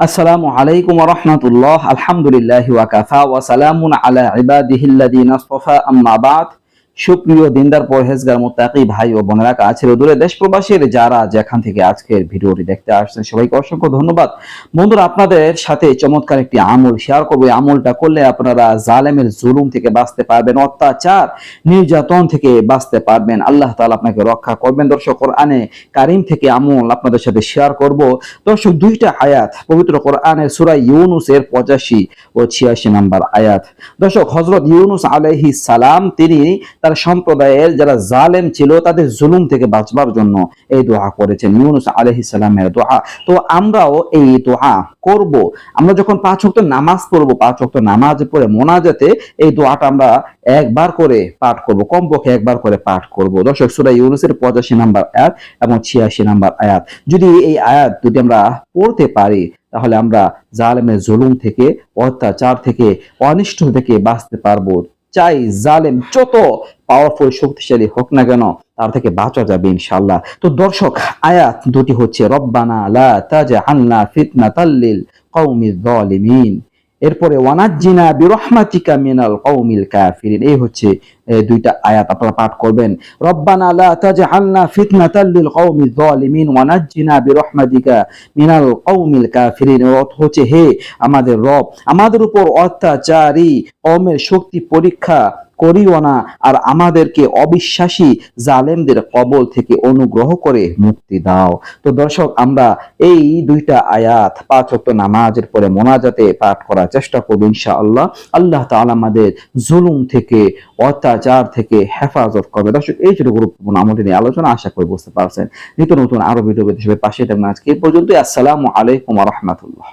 আসসালামু আলাইকুম রহমতুল্লাহ আলহামদুলিল্লাহ ওয়াকাফা ওয়া সালামুন আলা ইবাদিহিল্লাযিনা ইসতাফা আম্মা বাদ সুপ্রিয় দিনদার পরহেজগার মুত্তাকি ভাই ও বোনেরা, কাছের দূরে দেশ প্রবাসীর যারা যেখান থেকে আজকের ভিডিওটি দেখতে আসছেন, সবাইকে অসংখ্য ধন্যবাদ। বন্ধুরা, আপনাদের সাথে চমৎকার একটি আমল শেয়ার করব। এই আমলটা করলে আপনারা জালেমের জুলুম থেকে বাঁচতে পারবেন, অত্যাচার, নির্যাতন থেকে বাঁচতে পারবেন। আল্লাহ তাআলা আপনাকে রক্ষা করবেন। দর্শক, কোরআনে কারিম থেকে আমল আপনাদের সাথে শেয়ার করব। দর্শক, দুইটা আয়াত, পবিত্র কোরআনের সূরা ইউনুসের পঁচাশি ও ছিয়াশি নাম্বার আয়াত। দর্শক হজরত ইউনুস আলাইহি সালাম, তিনি তার সম্প্রদায়ের যারা জালেম ছিল তাদের জুলুম থেকে বাঁচবার জন্য এই দোয়া করেছেন। ইউনুস আলাইহিস সালামের দোয়া। তো আমরাও এই দোয়া করব। আমরা যখন পাঁচ ওয়াক্ত নামাজ পড়ব, পাঁচ ওয়াক্ত নামাজ পড়ে মোনাজাতে এই দোয়াটা আমরা একবার করে পাঠ করব, কমপক্ষে একবার করে পাঠ করব। দর্শক, সূরা ইউনুসের পঁচাশি নাম্বার আয়াত এবং ছিয়াশি নাম্বার আয়াত। যদি এই আয়াত যদি আমরা পড়তে পারি, তাহলে আমরা জালেমের জুলুম থেকে, অত্যাচার থেকে, অনিষ্ট থেকে বাঁচতে পারব। চাই জালেম, যত পাওয়ারফুল শক্তিশালী হোক না কেন, তার থেকে বাঁচা যাবে ইনশাল্লাহ তো দর্শক, আয়াত দুটি হচ্ছে, রব্বানা লা আল্লাহ ফিতনা তাল্লিল কৌমি জালিমিন এরপরে ওয়ানাজিনা বিরহমাতিকা মিনাল কওমিল কাফিরিন এই হচ্ছে দুইটা আয়াত আপনারা পাঠ করবেন। রব্বানা লা তাজআলনা ফিতনাতাল লিল কওমিজ জালিমিন ওয়ানাজিনা বিরহমাতিকা মিনাল কওমিল কাফিরিন অর্থ হচ্ছে, হে আমাদের রব, আমাদের উপর অত্যাচারী অমের শক্তি পরীক্ষা করিও না, আর আমাদেরকে অবিশ্বাসী জালেমদের কবল থেকে অনুগ্রহ করে মুক্তি দাও। তো দর্শক, আমরা এই দুইটা আয়াত, পাঁচ ওয়াক্ত নামাজের পরে মোনাজাতে পাঠ করার চেষ্টা করব ইনশাআল্লাহ। আল্লাহ তাআলা আমাদের জুলুম থেকে, অত্যাচার থেকে হেফাজত করবে। দর্শক, এই ছিল গুরুত্বপূর্ণ আমলটি নিয়ে আলোচনা, আশা করি বুঝতে পারছেন। নিত্য নতুন আরও ভিডিও পেতে পাশে থাকবেন আজকে এই পর্যন্ত আসসালামু আলাইকুম রহমতুল্লাহ।